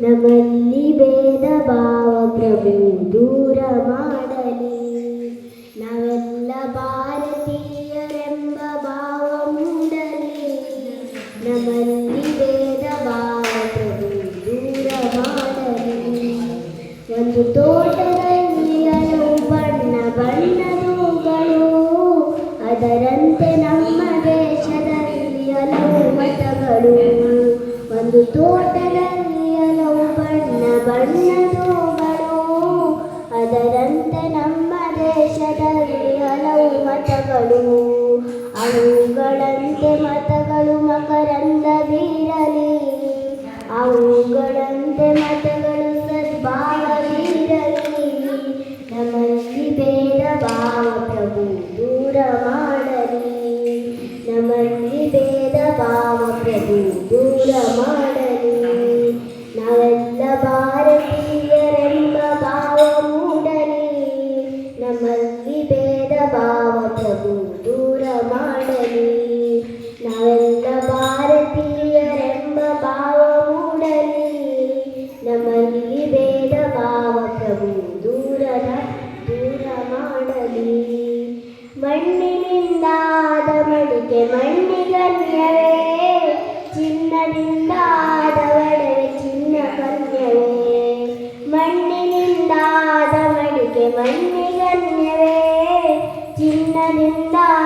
ನಮ್ಮಲ್ಲಿ ಭೇದ ಭಾವ ಪ್ರಭು ದೂರ ಮಾಡಲಿ. ನಾವೆಲ್ಲ ಭಾರತೀಯರೆಂಬ ಭಾವ ಮೂಡಲಿ. ನಮ್ಮಲ್ಲಿ ಭೇದ ಭಾವ ಪ್ರಭು ದೂರ ಮಾಡಲಿ. ಒಂದು ತೋಟದಲ್ಲಿ ಬಣ್ಣ ಬಣ್ಣದೂಗಳು ಅದರಂತೆ ನಮ್ಮ ದೇಶದಲ್ಲಿ ಹಲವು ಮತಗಳು ಒಂದು ಬಣ್ಣ ಬಣ್ಣದೂಗಳು ಅದರಂತೆ ನಮ್ಮ ದೇಶದಲ್ಲಿ ಹಲವು ಮತಗಳು. ಅವುಗಳಂತೆ ಮತಗಳು ಮಕರಂದ ಬೀರಲಿ. ಅವುಗಳಂತೆ ಮತಗಳು ಸದ್ಭಾವ ಬೀರಲಿ. ನಮ್ಮಲ್ಲಿ ಭೇದ ಭಾವ ಪ್ರಭು ದೂರ ಮಾಡಲಿ. ನಮ್ಮಲ್ಲಿ ಭೇದ ಭಾವ ಪ್ರಭು ದೂರ ಮಾಡಲಿ. ಮಡಿಕೆ ಮಣ್ಣಿಗನ್ಯವೇ ಚಿನ್ನದಿಂದಾದ ಒಡವೆ ಚಿನ್ನ ಕನ್ಯವೇ ಮಣ್ಣಿನಿಂದಾದ ಮಡಿಕೆ ಮಣ್ಣಿಗನ್ಯವೇ ಚಿನ್ನದಿಂದಾದ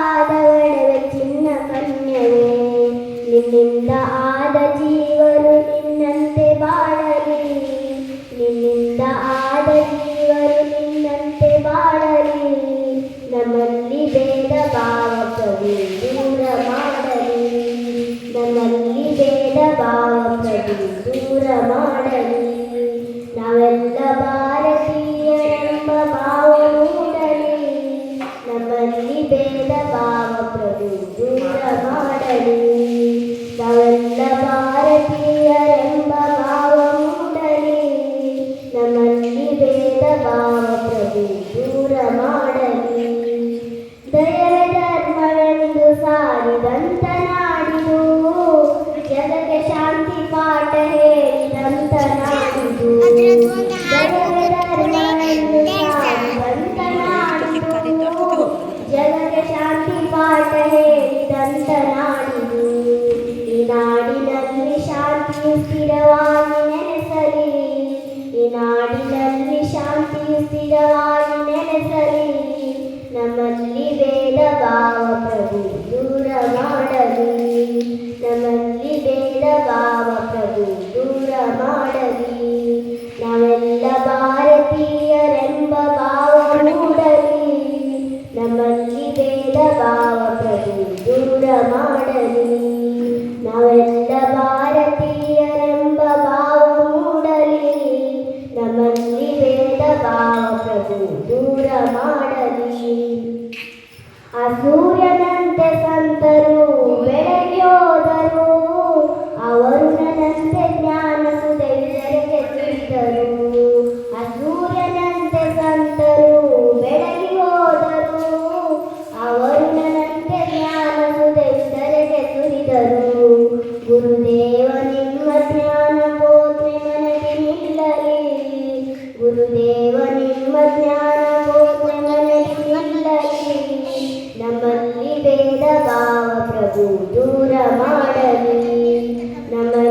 ഭാവം ദൂരമാണി നവല്ല ഭാരതീയ ഭാവമുടലി നവല്ലി ഭേദഭാവ പ്രതി ദൂരമാണി നവെല്ല ഭാര ಶಾಂತಿಯು ಸ್ಥಿರವಾಗಿ ನೆಲೆಸಲಿ ನಮ್ಮಲ್ಲಿ ಭೇದ ಭಾವ ಪ್ರಭು ದೂರ ಮಾಡಲಿ ನಮ್ಮಲ್ಲಿ ಭೇದ ಭಾವ ಪ್ರಭು ದೂರ ಮಾಡಲಿ ನಾವೆಲ್ಲ ಭಾರತೀಯರೆಂಬ ಭಾವ ಮೂಡಲಿ ನಮ್ಮಲ್ಲಿ ಭೇದ ಭಾವ ಪ್ರಭು ದೂರ ಮಾಡಲಿ favor. ಭೇದ ಭಾವ ಪ್ರಭು ದೂರ ಮಾಡಲಿ ನಮ್ಮಲ್ಲಿ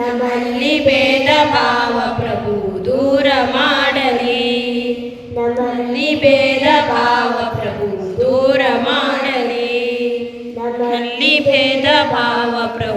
ನಮ್ಮಲ್ಲಿ ಭೇದ ಭಾವ ಪ್ರಭು ದೂರ ಮಾಡಲಿ. ನಮ್ಮಲ್ಲಿ ಭೇದ ಭಾವ ಪ್ರಭು ದೂರ ಮಾಡಲಿ. ನಮ್ಮಲ್ಲಿ ಭೇದ ಭಾವ ಪ್ರಭು